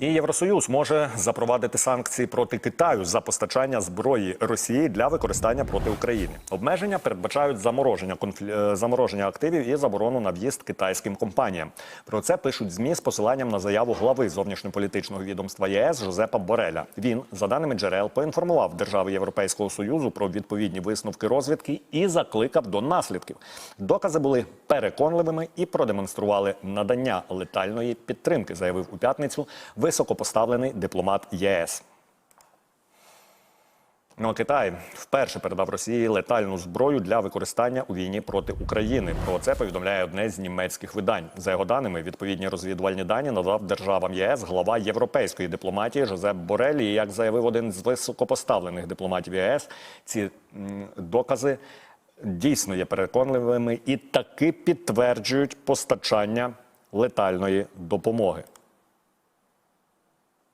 І Євросоюз може запровадити санкції проти Китаю за постачання зброї Росії для використання проти України. Обмеження передбачають замороження конфлі... е, замороження активів і заборону на в'їзд китайським компаніям. Про це пишуть змі з посиланням на заяву глави зовнішньополітичного відомства ЄС Жозепа Бореля. Він, за даними джерел, поінформував держави Європейського союзу про відповідні висновки розвідки і закликав до наслідків. Докази були переконливими і продемонстрували надання летальної підтримки, заявив у п'ятницю високопоставлений дипломат ЄС. Ну, а Китай вперше передав Росії летальну зброю для використання у війні проти України. Про це повідомляє одне з німецьких видань. За його даними, відповідні розвідувальні дані надав державам ЄС глава європейської дипломатії Жозеп Борель. І, як заявив один з високопоставлених дипломатів ЄС, ці докази дійсно є переконливими і таки підтверджують постачання летальної допомоги.